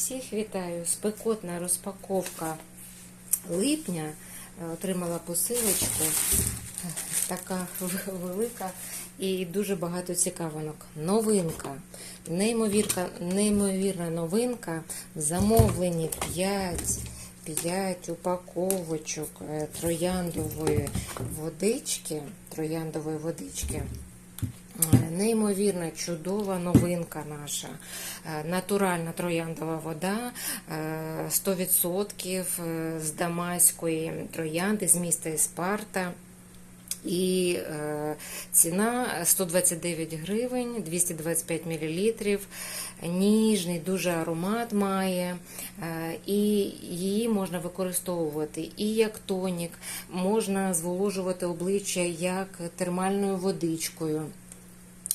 Всіх вітаю! Спекотна розпаковка липня. Е, Отримала посилочку. Така велика і дуже багато цікавинок. Новинка. Неймовірка, неймовірна новинка. Замовлені 5, 5 упаковочок е, трояндової водички. Трояндової водички. Е, Неймовірна, чудова новинка наша. Е, Натуральна трояндова вода е, 100% з дамаської троянди з міста Іспарта. І е, ціна 129 гривень, 225 мл. Ніжний дуже аромат має, е, і її можна використовувати і як тонік, можна зволожувати обличчя як термальною водичкою.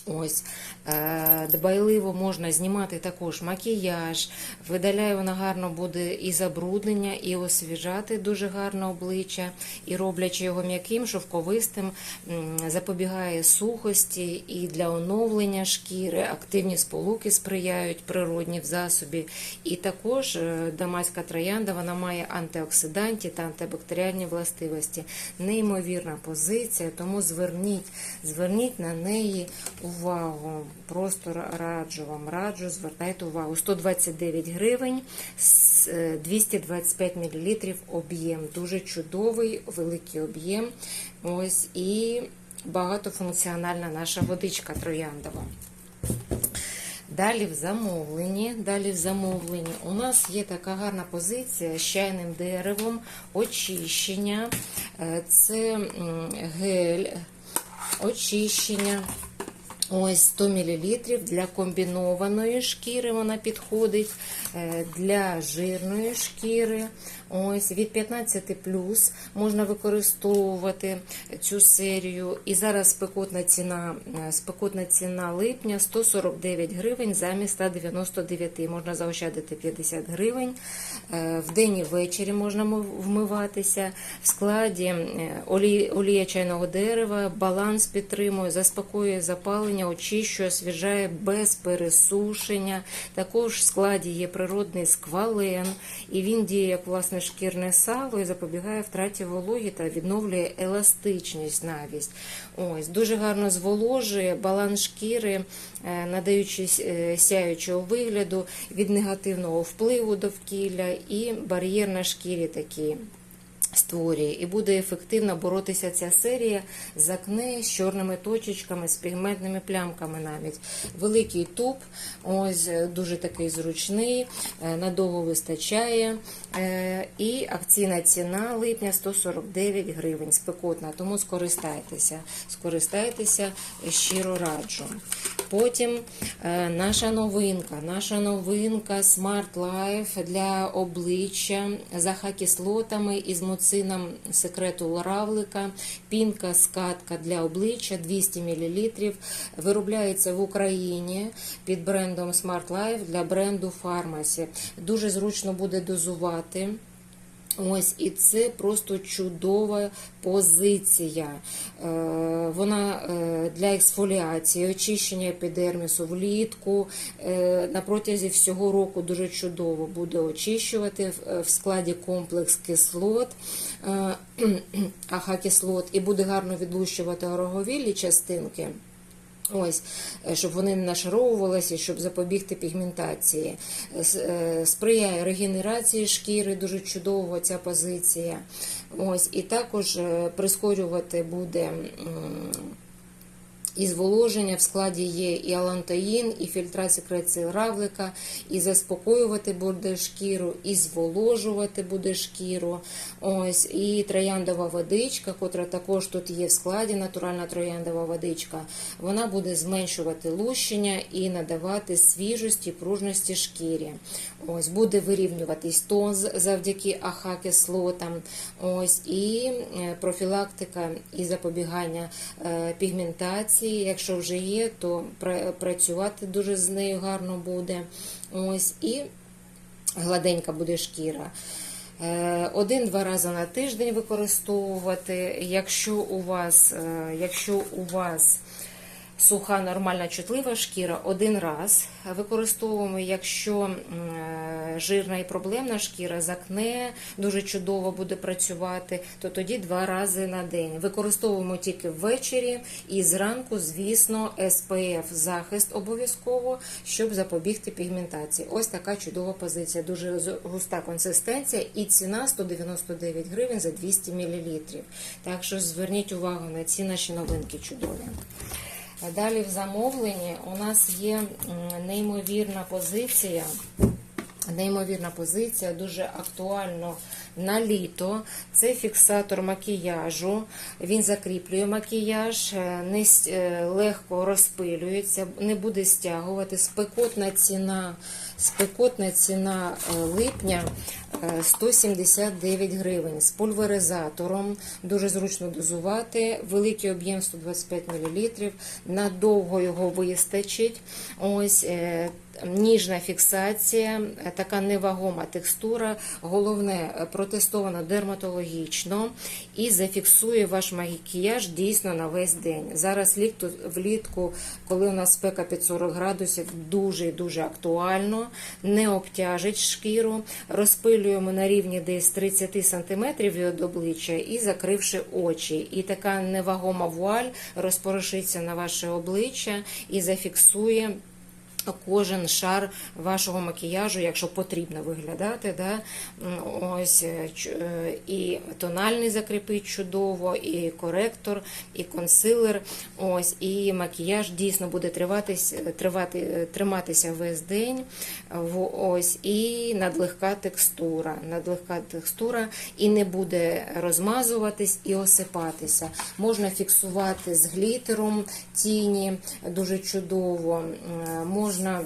Ось е, дбайливо можна знімати також макіяж, видаляє вона гарно буде і забруднення, і освіжати дуже гарно обличчя, і роблячи його м'яким, шовковистим, запобігає сухості і для оновлення шкіри, активні сполуки сприяють природні в засобі. І також е, дамаська троянда вона має антиоксидантні та антибактеріальні властивості. Неймовірна позиція, тому зверніть, зверніть на неї увагу. Просто раджу вам, раджу, звертайте увагу. 129 гривень, е, 225 мл об'єм. Дуже чудовий, великий об'єм. Ось і багатофункціональна наша водичка трояндова. Далі в замовленні, далі в замовленні у нас є така гарна позиція з чайним деревом, очищення. Е, Це гель, очищення. Ось 100 мл для комбінованої шкіри вона підходить, е, для жирної шкіри. Ось від 15 плюс можна використовувати цю серію. І зараз спекотна ціна, е, спекотна ціна липня 149 гривень замість 199. Можна заощадити 50 гривень. Е, Вдень і ввечері можна вмиватися. В складі е, олія чайного дерева, баланс підтримує, заспокоює запалення, очищує, освіжає без пересушення. Також в складі є природний сквален, і він діє як власне шкірне сало і запобігає втраті вологі та відновлює еластичність навість. Ось дуже гарно зволожує баланс шкіри, е, надаючи е, сяючого вигляду від негативного впливу довкілля і бар'єр на шкірі такі створює і буде ефективно боротися ця серія з акне з чорними точечками, з пігментними плямками навіть. Великий туб, ось е, дуже такий зручний, е, надовго вистачає. Е, І акційна ціна липня 149 гривень, спекотна, тому скористайтеся. Скористайтеся, щиро раджу. Потім е, наша новинка, наша новинка Smart Life для обличчя з ахакислотами і з муцином секрету равлика, пінка скатка для обличчя 200 мл. Виробляється в Україні під брендом Smart Life для бренду Pharmacy. Дуже зручно буде дозувати. Ось і це просто чудова позиція. Е, Вона е, для ексфоліації, очищення епідермісу влітку е, на протязі всього року дуже чудово буде очищувати в- складі комплекс кислот, е, ахакислот, і буде гарно відлущувати ороговілі частинки. Ось, е, щоб вони не нашаровувалися, щоб запобігти пігментації. Е, е, Сприяє регенерації шкіри, дуже чудово ця позиція. Ось, і також прискорювати буде. І зволоження в складі є і алантаїн, і фільтрат секреції равлика, і заспокоювати буде шкіру, і зволожувати буде шкіру. Ось і трояндова водичка, котра також тут є в складі, натуральна трояндова водичка. Вона буде зменшувати лущення і надавати свіжості, пружності шкірі. Ось буде вирівнюватись тон завдяки АХ-кислотам. Ось і е, профілактика і запобігання е, пігментації. Якщо вже є, то працювати дуже з нею гарно буде. Ось і гладенька буде шкіра. Е, Один-два рази на тиждень використовувати. Якщо у вас, е, якщо у вас суха, нормальна, чутлива шкіра, один раз використовуємо, якщо е, жирна і проблемна шкіра, з акне дуже чудово буде працювати, то тоді два рази на день. Використовуємо тільки ввечері і зранку, звісно, SPF захист обов'язково, щоб запобігти пігментації. Ось така чудова позиція, дуже густа консистенція і ціна 199 гривень за 200 мл. Так що зверніть увагу на ці наші новинки чудові. Далі в замовленні у нас є неймовірна позиція. Неймовірна позиція, дуже актуально на літо. Це фіксатор макіяжу. Він закріплює макіяж, е, не е, легко розпилюється, не буде стягувати. Спекотна ціна, спекотна ціна е, липня е, 179 гривень з пульверизатором. Дуже зручно дозувати. Великий об'єм 125 мл. Надовго його вистачить. Ось е, ніжна фіксація, е, така невагома текстура. Головне, е, протестовано дерматологічно і зафіксує ваш макіяж дійсно на весь день. Зараз літку, влітку, коли у нас спека під 40 градусів, дуже дуже актуально, не обтяжить шкіру. Розпилюємо на рівні десь 30 см від обличчя і закривши очі. І така невагома вуаль розпорошиться на ваше обличчя і зафіксує кожен шар вашого макіяжу, якщо потрібно виглядати. Да? Ось е, е, і тональний закріпить чудово, і коректор, і консилер. Ось, і макіяж дійсно буде триватись, тривати, е, триматися весь день. Ось, і надлегка текстура. Надлегка текстура і не буде розмазуватись і осипатися. Можна фіксувати з глітером тіні дуже чудово. М, Можна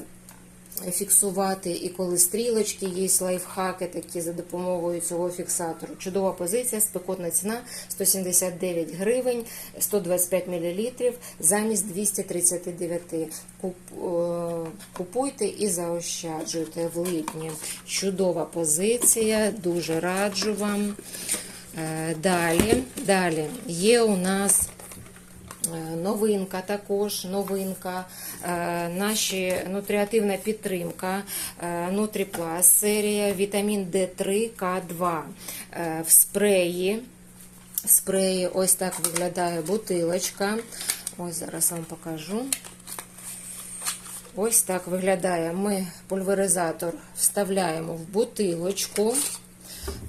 фіксувати і коли стрілочки, є лайфхаки такі за допомогою цього фіксатору. Чудова позиція, спекотна ціна 179 гривень, 125 мл замість 239. Е, Купуйте і заощаджуйте в липні. Чудова позиція, дуже раджу вам. Е, Далі, далі є у нас Новинка також, новинка, е, наші нутріативна підтримка, е, Нутріплас, серія вітамін D3 К2 Е, в спреї. В спреї ось так виглядає бутилочка. Ось зараз вам покажу. Ось так виглядає. Ми пульверизатор вставляємо в бутилочку.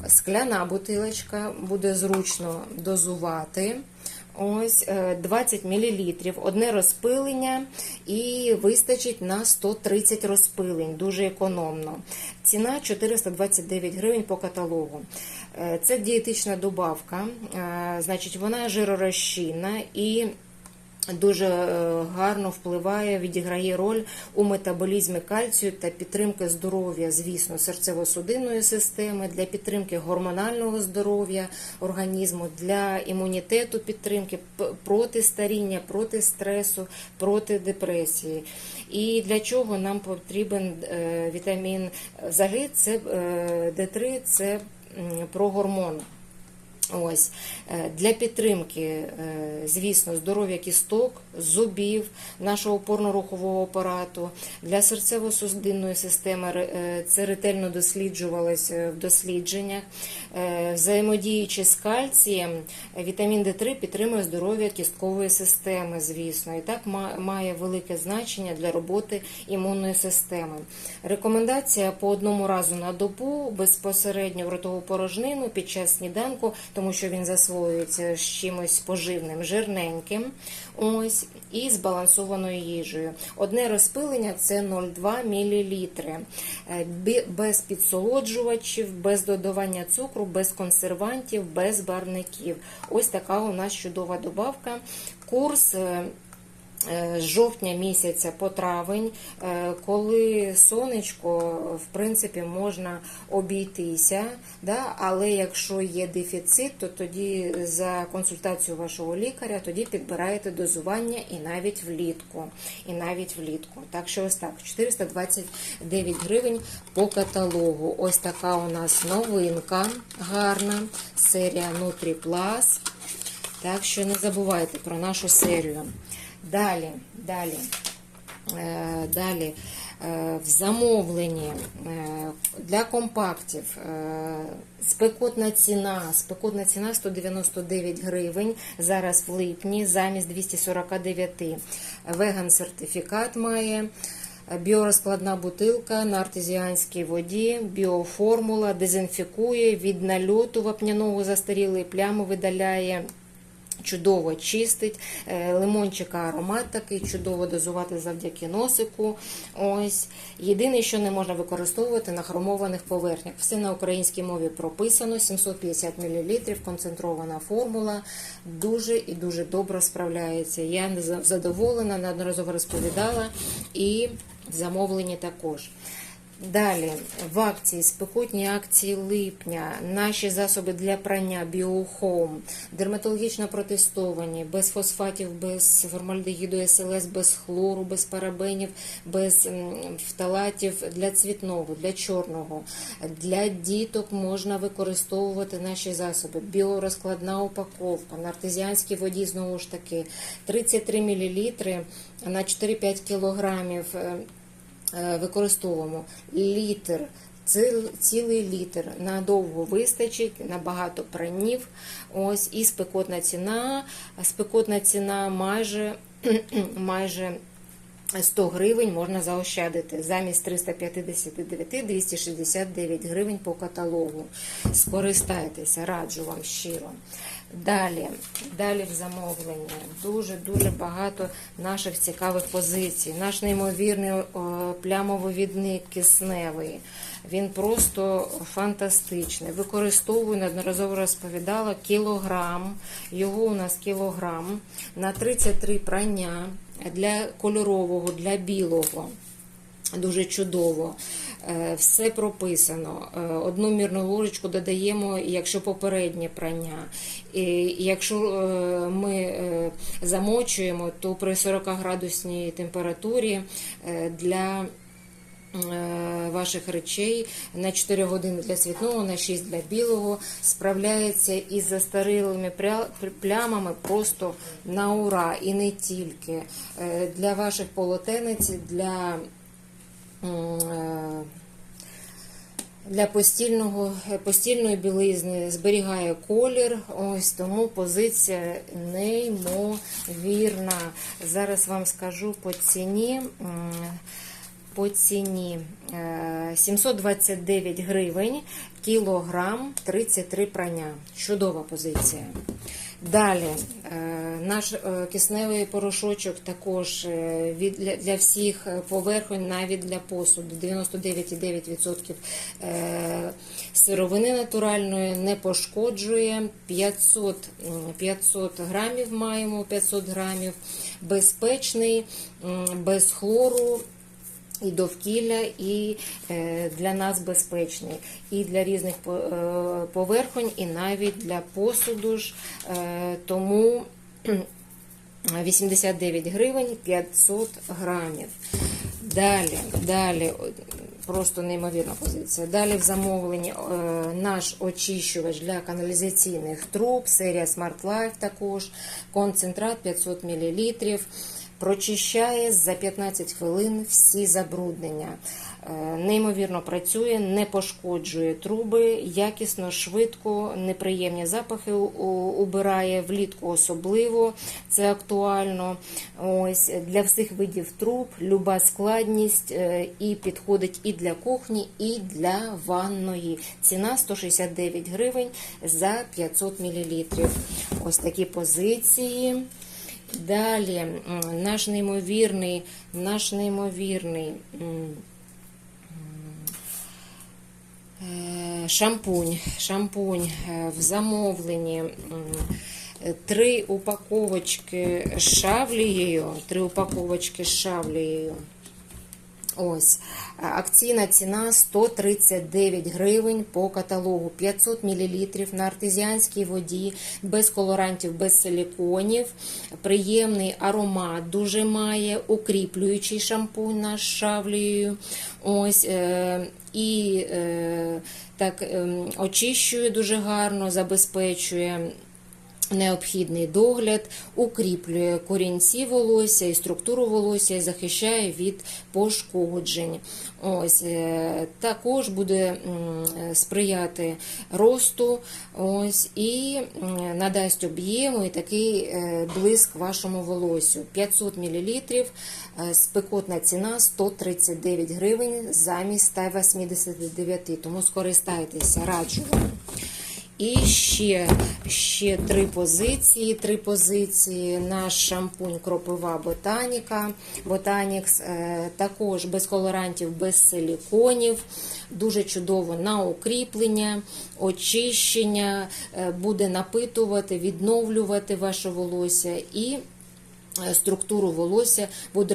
Скляна бутилочка, буде зручно дозувати. Ось е, 20 мл, одне розпилення і вистачить на 130 розпилень, дуже економно. Ціна 429 гривень по каталогу. Е, Це дієтична добавка, е, значить вона жиророзчинна і дуже е, гарно впливає, відіграє роль у метаболізмі кальцію та підтримки здоров'я, звісно, серцево-судинної системи, для підтримки гормонального здоров'я організму, для імунітету підтримки, проти старіння, проти стресу, проти депресії. І для чого нам потрібен е, вітамін взагалі це е, Д3 це про гормон. Ось е, для підтримки, е, звісно, здоров'я кісток, зубів, нашого опорно-рухового апарату, для серцево-судинної системи е, це ретельно досліджувалось в дослідженнях. Взаємодіючи з кальцієм, вітамін Д3 підтримує здоров'я кісткової системи, звісно, і так має велике значення для роботи імунної системи. Рекомендація по одному разу на добу безпосередньо в ротову порожнину під час сніданку, тому що він засвоюється з чимось поживним, жирненьким. Ось і збалансованою їжею. Одне розпилення це 0,2 мл. Е, Без підсолоджувачів, без додавання цукру, без консервантів, без барників. Ось така у нас чудова добавка. Курс. Е, е, з жовтня місяця по травень, е, коли сонечко, в принципі, можна обійтися, да? але якщо є дефіцит, то тоді за консультацією вашого лікаря тоді підбираєте дозування і навіть влітку. І навіть влітку. Так що ось так, 429 гривень по каталогу. Ось така у нас новинка гарна, серія Нутріплас. Так що не забувайте про нашу серію. Далі, далі. Е, Далі е, в замовленні е, для компактів спекотна ціна, спекотна ціна 199 гривень. Зараз в липні замість 249. Веган сертифікат має. Біорозкладна бутилка на артезіанській воді, біоформула, дезінфікує від нальоту вапняного застарілої плями видаляє. Чудово чистить, Е, лимончика аромат такий, чудово дозувати завдяки носику. Ось єдине, що не можна використовувати на хромованих поверхнях. Все на українській мові прописано. 750 мл, концентрована формула. Дуже і дуже добре справляється. Я задоволена, неодноразово розповідала і в замовленні також. Далі в акції спекотні акції липня, наші засоби для прання Біохом, дерматологічно протестовані, без фосфатів, без формальдегіду, СЛС, без хлору, без парабенів, без фталатів для цвітного, для чорного. Для діток можна використовувати наші засоби. Біорозкладна упаковка на артезіанській воді знову ж таки 33 мл на 4-5 кілограмів. Е, використовуємо літр, цілий літр надовго вистачить, на багато пранів. Ось і спекотна ціна. Спекотна ціна майже майже 100 гривень можна заощадити замість 359 269 гривень по каталогу. Скористайтеся, раджу вам щиро. Далі, далі в замовленні дуже-дуже багато наших цікавих позицій. Наш неймовірний о, плямовивідник кисневий. Він просто фантастичний. Використовую, неодноразово розповідала, кілограм. Його у нас кілограм на 33 прання для кольорового, для білого. Дуже чудово. Е, Все прописано. Е, Одну мірну ложечку додаємо, якщо попереднє прання. І якщо е, ми замочуємо, то при 40 градусній температурі для ваших речей на 4 години для цвітного, на 6 для білого справляється із застарілими плямами просто на ура. І не тільки. Для ваших полотенець, для для постільного, постільної білизни зберігає колір, ось тому позиція неймовірна. Зараз вам скажу по ціні. По ціні е, 729 гривень, кілограм 33 прання. Чудова позиція. Далі е, наш е, кисневий порошочок також е, для, всіх поверхонь, навіть для посуду. 99,9% е, сировини натуральної не пошкоджує. 500, 500 грамів маємо, 500 грамів безпечний, без хлору. І довкілля, і е, для нас безпечний, і для різних е, поверхонь, і навіть для посуду ж. Е, Тому 89 гривень 500 грамів. Далі, далі, просто неймовірна позиція. Далі в замовленні наш очищувач для каналізаційних труб, серія Smart Life також, концентрат 500 мл. Прочищає за 15 хвилин всі забруднення. Е, Неймовірно працює, не пошкоджує труби, якісно, швидко, неприємні запахи убирає, влітку особливо це актуально. Ось Для всіх видів труб, люба складність е, і підходить і для кухні, і для ванної. Ціна 169 гривень за 500 мл. Ось такі позиції. Далі наш неймовірний, наш неймовірний е, шампунь, шампунь е, в замовленні. е, Три упаковочки з шавлією, три упаковочки з шавлією. Ось акційна ціна 139 гривень по каталогу 500 мл на артезіанській воді, без колорантів, без силіконів. Приємний аромат дуже має, укріплюючий шампунь наш з шавлею. Ось е, і е, так е, очищує дуже гарно, забезпечує. Необхідний догляд укріплює корінці волосся і структуру волосся і захищає від пошкоджень. Ось е, також буде сприяти росту, ось і надасть об'єму і такий е, блиск вашому волосю. 500 мл, е, спекотна ціна 139 гривень замість 189, тому скористайтеся, раджу вам. І ще, ще три позиції. Три позиції. Наш шампунь Кропива Ботаніка. Ботанікс е, також без колорантів, без силіконів. Дуже чудово на укріплення, очищення, е, буде напитувати, відновлювати ваше волосся і структуру волосся, буде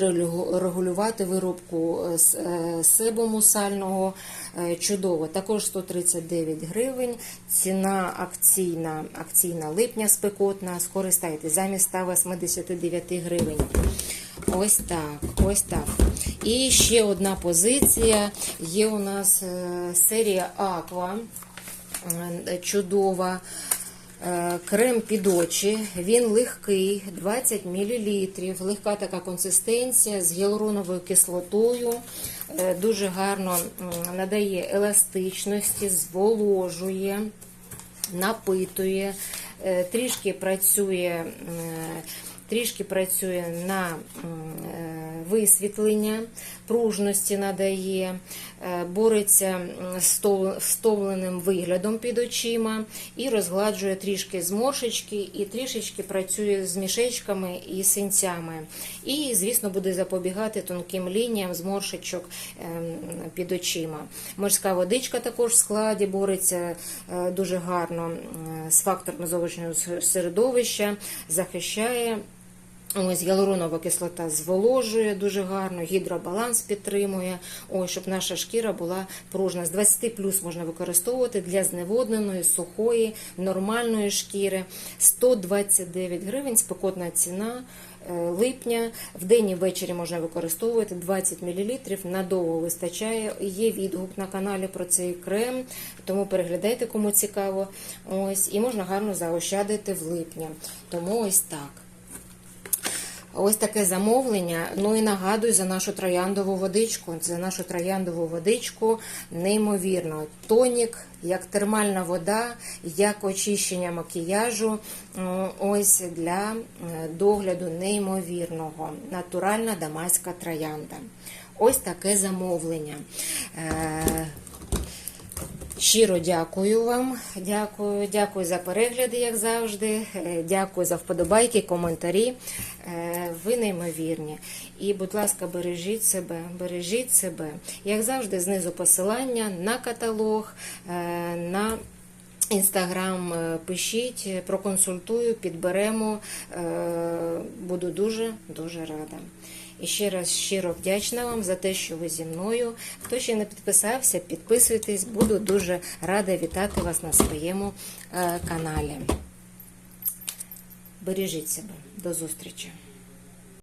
регулювати виробку е, е, себуму сального. Е, Чудово. Також 139 гривень. Ціна акційна, акційна липня спекотна. Скористайтесь замість 189 гривень. Ось так, ось так. І ще одна позиція. Є у нас е, серія Аква. Е, Чудова. Е, Крем під очі, він легкий, 20 мл, легка така консистенція з гіалуроновою кислотою, е, дуже гарно надає еластичності, зволожує, напитує, е, трішки працює. Трішки працює на висвітлення, пружності надає, е, бореться з втомленим виглядом під очима і розгладжує трішки зморшечки і трішечки працює з мішечками і синцями. І, звісно, буде запобігати тонким лініям зморшечок ем, під очима. Морська водичка також в складі бореться е, дуже гарно з факторами зовнішнього середовища, захищає. Ось гіалуронова кислота зволожує дуже гарно, гідробаланс підтримує, ось, щоб наша шкіра була пружна. З 20 плюс можна використовувати для зневодненої, сухої, нормальної шкіри. 129 гривень, спекотна ціна е, липня. В день і ввечері можна використовувати 20 мл, надовго вистачає. Є відгук на каналі про цей крем, тому переглядайте, кому цікаво. Ось, і можна гарно заощадити в липні. Тому ось так. Ось таке замовлення. Ну і нагадую за нашу трояндову водичку. За нашу трояндову водичку неймовірно. Тонік, як термальна вода, як очищення макіяжу. Ось для е, догляду неймовірного. Натуральна дамаська троянда. Ось таке замовлення. Щиро дякую вам. Дякую, дякую за перегляди, як завжди. Е, Дякую за вподобайки, коментарі. Е, Ви неймовірні. І, будь ласка, бережіть себе, бережіть себе. Як завжди, знизу посилання на каталог, е, на Інстаграм пишіть, проконсультую, підберемо. Буду дуже дуже рада. І ще раз щиро вдячна вам за те, що ви зі мною. Хто ще не підписався, підписуйтесь. Буду дуже рада вітати вас на своєму е, каналі. Бережіть себе. До зустрічі!